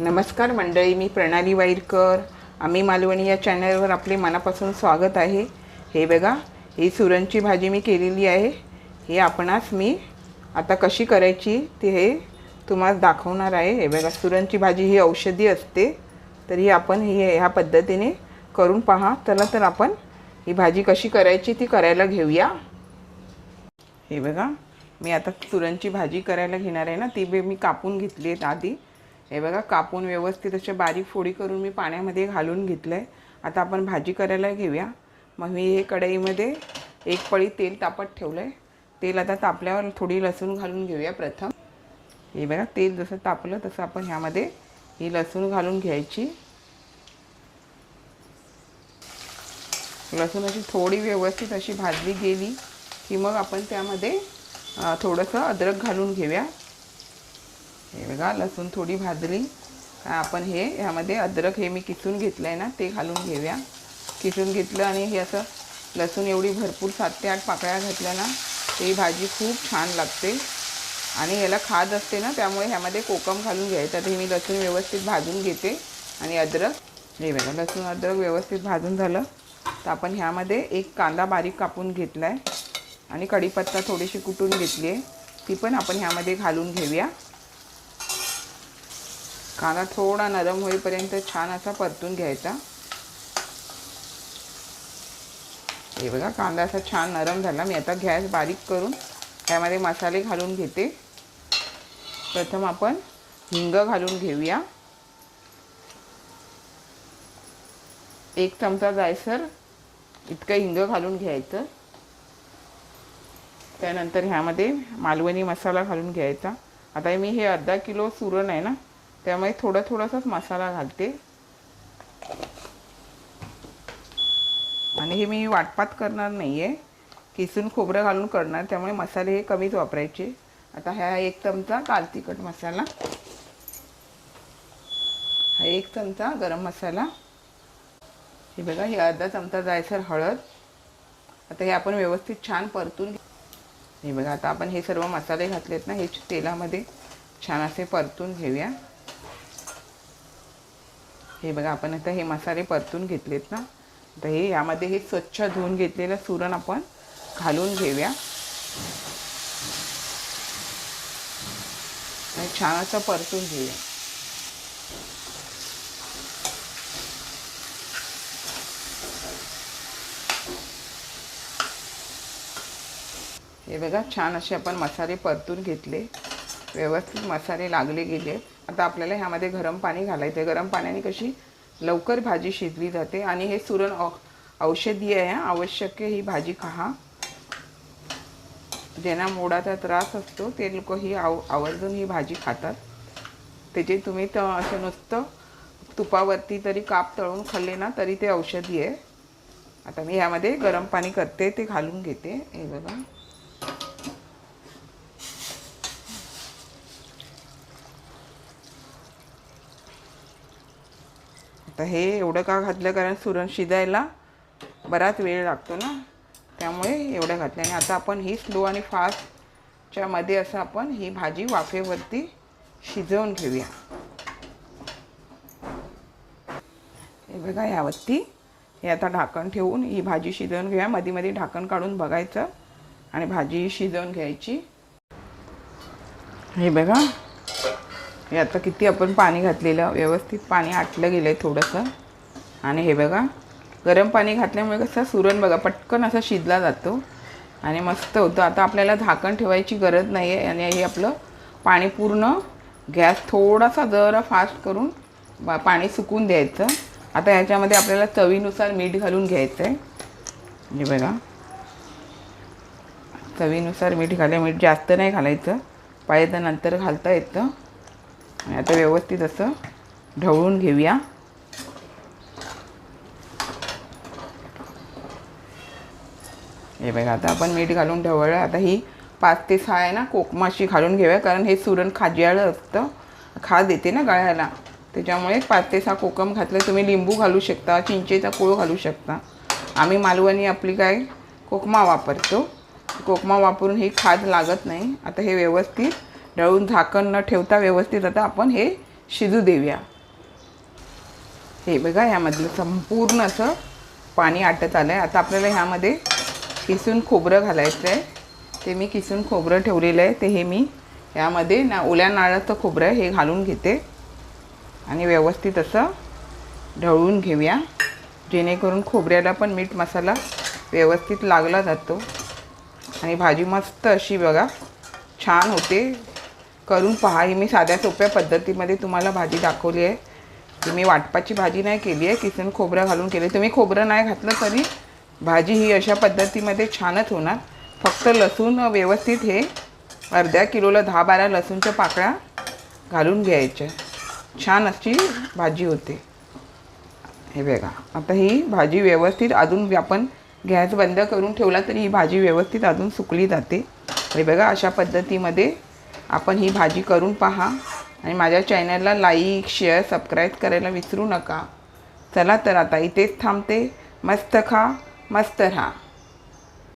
नमस्कार मंडळी मी प्रणाली वाईरकर. आम्ही मालवणी या चॅनलवर आपले मनापासून स्वागत आहे. हे बघा ही सुरणची भाजी मी केलेली आहे. हे आपणास मी आता कशी करायची ते हे तुम्हाला दाखवणार आहे. हे बघा सुरणची भाजी ही औषधी असते. तर ही आपण ही ह्या पद्धतीने करून पहा. चला तर आपण ही भाजी कशी करायची ती करायला घेऊया. हे बघा मी आता सुरणची भाजी करायला घेणार आहे ना ती मी कापून घेतली आहेत आधी. हे बघा कापून व्यवस्थित असे बारीक फोडी करून मी पाण्यामध्ये घालून घेतलं आहे आता आपण भाजी करायला घेऊया. मग मी हे कढईमध्ये एक पळी तेल तापत ठेवलं आहे तेल आता तापल्यावर थोडी लसूण घालून घेऊया प्रथम. हे बघा तेल जसं तापलं तसं आपण ह्यामध्ये ही लसूण घालून घ्यायची. लसूण अशी थोडी व्यवस्थित अशी भाजली गेली की मग आपण त्यामध्ये थोडंसं अद्रक घालून घेऊया. हे बघा लसूण थोडी भाजली. का आपण हे ह्यामध्ये अद्रक हे मी किसून घेतलं आहे ना ते घालून घेऊया. किसून घेतलं आणि हे असं लसूण एवढी भरपूर सात ते आठ पाकळ्या घातल्या ना ही भाजी खूप छान लागते. आणि याला खाद असते ना त्यामुळे ह्यामध्ये कोकम घालून घ्यायचं. तर हे मी लसूण व्यवस्थित भाजून घेते. आणि अद्रक हे बघा लसूण अद्रक व्यवस्थित भाजून झालं. तर आपण ह्यामध्ये एक कांदा बारीक कापून घेतला आहे आणि कढीपत्ता थोडीशी कुटून घेतली आहे. ती पण आपण ह्यामध्ये घालून घेऊया. कांदा थोडा नरम होईपर्यंत छान असा परतून घ्यायचा. हे बघा कांदा असा छान नरम झाला. मी आता गॅस बारीक करून त्यामध्ये मसाले घालून घेते. प्रथम आपण हिंग घालून घेऊया. एक चमचा जायसर इतकं हिंग घालून घ्यायचं. त्यानंतर ह्यामध्ये मालवणी मसाला घालून घ्यायचा. आता मी हे अर्धा किलो सुरण आहे ना त्यामुळे थोडा थोडासाच मसाला घालते. आणि हे मी वाटपात करणार नाही आहे किसून खोबरं घालून करणार त्यामुळे मसाले हे कमीच वापरायचे. आता ह्या एक चमचा काल तिखट मसाला. हा एक चमचा गरम मसाला. हे बघा हे अर्धा चमचा जायसर हळद. आता हे आपण व्यवस्थित छान परतून हे बघा आता आपण हे सर्व मसाले घातलेत ना हे तेलामध्ये छान असे परतून घेऊया. हे बघा आपण आता हे मसाले परतून घेतलेत ना? तर हे यामध्ये हे स्वच्छ धुवून घेतलेलं सुरण आपण घालून घेऊया. आणि छान असं परतून घेऊया. हे बघा छान असे आपण मसाले परतून घेतले. व्यवस्थित मसाले लागले गेले आता आपल्याला ह्यामध्ये गरम पाणी घालायचं आहे गरम पाण्याने कशी लवकर भाजी शिजली जाते आणि हे सुरण औ औषधी आहे. आवश्यक ही भाजी खा. ज्यांना मोडाचा त्रास असतो ते लोक ही आव आवर्जून ही भाजी खातात. त्याचे तुम्ही तर असं नुसतं तुपावरती तरी काप तळून खाल्ले ना तरी ते औषधी आहे. आता मी ह्यामध्ये गरम पाणी करते ते घालून घेते. हे बघा. तर हे एवढं का घातलं? कारण सुरण शिजायला बराच वेळ लागतो ना. त्यामुळे एवढं घातलं. आणि आता आपण ही स्लो आणि फास्टच्या मध्ये असं आपण ही भाजी वाफेवरती शिजवून घेऊया. हे बघा यावरती हे आता ढाकण ठेवून ही भाजी शिजवून घेऊया. मध्ये मध्ये ढाकण काढून बघायचं आणि भाजी शिजवून घ्यायची. हे बघा हे आता किती आपण पाणी घातलेलं व्यवस्थित पाणी आटलं गेलं आहे थोडंसं. आणि हे बघा गरम पाणी घातल्यामुळे कसं सुरण बघा पटकन असा शिजला जातो. आणि मस्त होतं. आता आपल्याला झाकण ठेवायची गरज नाही आहे आणि हे आपलं पाणी पूर्ण गॅस थोडासा जरा फास्ट करून बा पाणी सुकून द्यायचं. आता ह्याच्यामध्ये आपल्याला चवीनुसार मीठ घालून घ्यायचं आहे हे बघा. चवीनुसार मीठ घाले मीठ जास्त नाही घालायचं. पाहिजे तर नंतर घालता येतं. आणि आता व्यवस्थित असं ढवळून घेऊया. हे बघा आता आपण मीठ घालून ढवळलं. आता ही पाच ते सहा आहे ना कोकमाशी घालून घेऊया कारण हे सुरण खाजियाळं असतं. खाज येते ना गळ्याला. त्याच्यामुळे पाच ते सहा कोकम घातलं तुम्ही लिंबू घालू शकता चिंचेचा कोळ घालू शकता. आम्ही मालवणी आपली काय कोकमा वापरतो. कोकमा वापरून ही खाज लागत नाही. आता हे व्यवस्थित ढळून झाकण न ठेवता व्यवस्थित आता आपण हे शिजू देऊया. हे बघा ह्यामधलं संपूर्ण असं पाणी आटत आलं आहे आता आपल्याला ह्यामध्ये किसून खोबरं घालायचं आहे ते मी किसून खोबरं ठेवलेलं आहे. ते हे मी ह्यामध्ये ना ओल्या नारळाचं खोबरं आहे हे घालून घेते. आणि व्यवस्थित असं ढवळून घेऊया. जेणेकरून खोबऱ्याला पण मीठ मसाला व्यवस्थित लागला जातो. आणि भाजी मस्त अशी बघा छान होते. करून पहा. ही मी साध्या सोप्या पद्धतीमध्ये तुम्हाला भाजी दाखवली आहे. की मी वाटपाची भाजी नाही केली आहे. किसन खोबरं घालून केली तुम्ही खोबरं नाही घातलं तरी भाजी ही अशा पद्धतीमध्ये छानच होणार. फक्त लसूण व्यवस्थित हे अर्ध्या किलोला दहा बारा लसूणच्या पाकळ्या घालून घ्यायच्या. छान अशी भाजी होते. हे बघा. आता ही भाजी व्यवस्थित अजून आपण गॅस बंद करून ठेवला तरी ही भाजी व्यवस्थित अजून सुकली जाते. हे बघा अशा पद्धतीमध्ये आपण ही भाजी करून पहा. आणि माझ्या चॅनलला लाईक शेअर सबस्क्राईब करायला विसरू नका. चला तर आता इथेच थांबते. मस्त खा मस्त राहा.